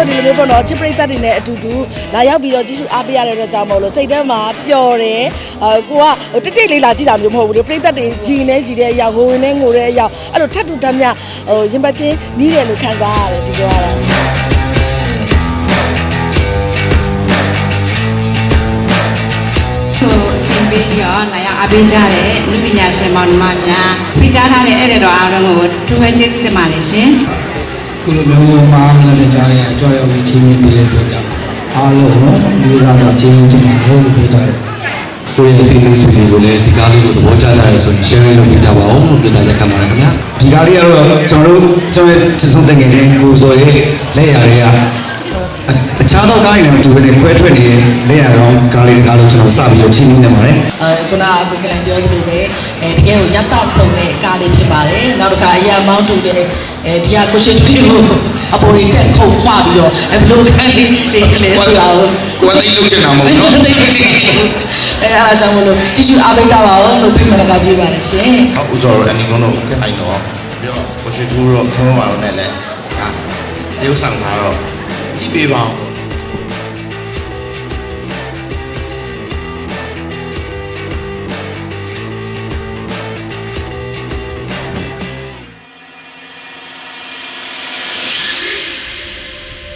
လိုဒီလိုမျိုးပေါ့နော်ချစ်ပရိသတ်တွေနဲ့အတူတူလာရောက်ပြီးတော့ကြည့်ရှုအားပေးရတဲ့အတွက်ကြောင့်မဟုတ်လို့စိတ်ထဲမှာပျော်တယ်အာကိုကဟိုတိတ်တိတ်လေးလာကြည့်တာမျိုးမဟုတ်ဘူးလေပရိသတ်တွေကြည်နေကြည်တဲ့အရာကိုဝင်နေငိုတဲ့အရာအဲ့လိုထပ်တူတမ်းမြဟိုရင်ပတ်ချင်းနီးတယ်လို့ခံစားရတယ်ဒီလိုကတော့ဟိုအထင်ပေးပြီးတော့လာရောက်အားပေးကြတဲ့လူပညာရှင်မောင်နှမများဖိတ်ကြားထားတဲ့အဲ့ဒီတော့အားလုံးကိုထူးပဲကျေးဇူးတင်ပါတယ်ရှင် ခုလိုမျိုးမအားမလည်းကြားရအကြောက်ရောက်ပြီးချင်းပြီးတဲ့အတွက်ကြောင့်အားလုံးလေးစားစွာကျေးဇူးတင်ပါတယ်လို့ပြောကြတယ်ကိုယ့်ရဲ့အသေးလေးဆိုတွေကိုလည်းဒီကားလေးကိုသဘောကျကြရဆိုရင် share လုပ်ပေးကြပါဦးလို့ပြောတာလက်ခံပါတယ်ခင်ဗျာဒီကားလေးကတော့ကျွန်တော်တို့ကျွန်တော်ရဲ့ချစ်ဆုံးတငယ်ချင်းကိုစော်ရဲ့လက်ရတွေကအ အခြားသောကားတွေနဲ့မတူဘဲနဲ့ခွဲထွက်နေတဲ့လက်ရကောင်ကားလေးတကားလို့ကျွန်တော်စပြီးတော့ချင်းနေနေပါတယ်အဲခုနကကိုကလန်ပြောသလိုပဲအဲတကယ်ကိုရတဆုံတဲ့ကားလေးဖြစ်ပါတယ်နောက်တစ်ခါအရာမောင်းတူတဲ့အဲဒီဟာကိုရှိတူကိုအပေါ်ရီတက်ခုန်ခွာပြီးတော့အဲဘလို့ခိုင်းလေးလေးလဲဆိုတာကိုကိုယ်ကတိတ်လုတ်ချင်တာမဟုတ်နော်တိတ်တိတ်အဲအားကြောင့်မလို့တ िश ူအားပေးကြပါဦးလို့ပြမတကကြည့်ပါလေရှင်ဟုတ်ဦးစောတော့အနီကုန်းတော့အိုင်တော့ပြီးတော့ကိုရှိသူတော့ခေါင်းပါတော့နဲ့လဲဟာတရုတ်ဆောင်မှာတော့ကြည့်ပေးပါဦး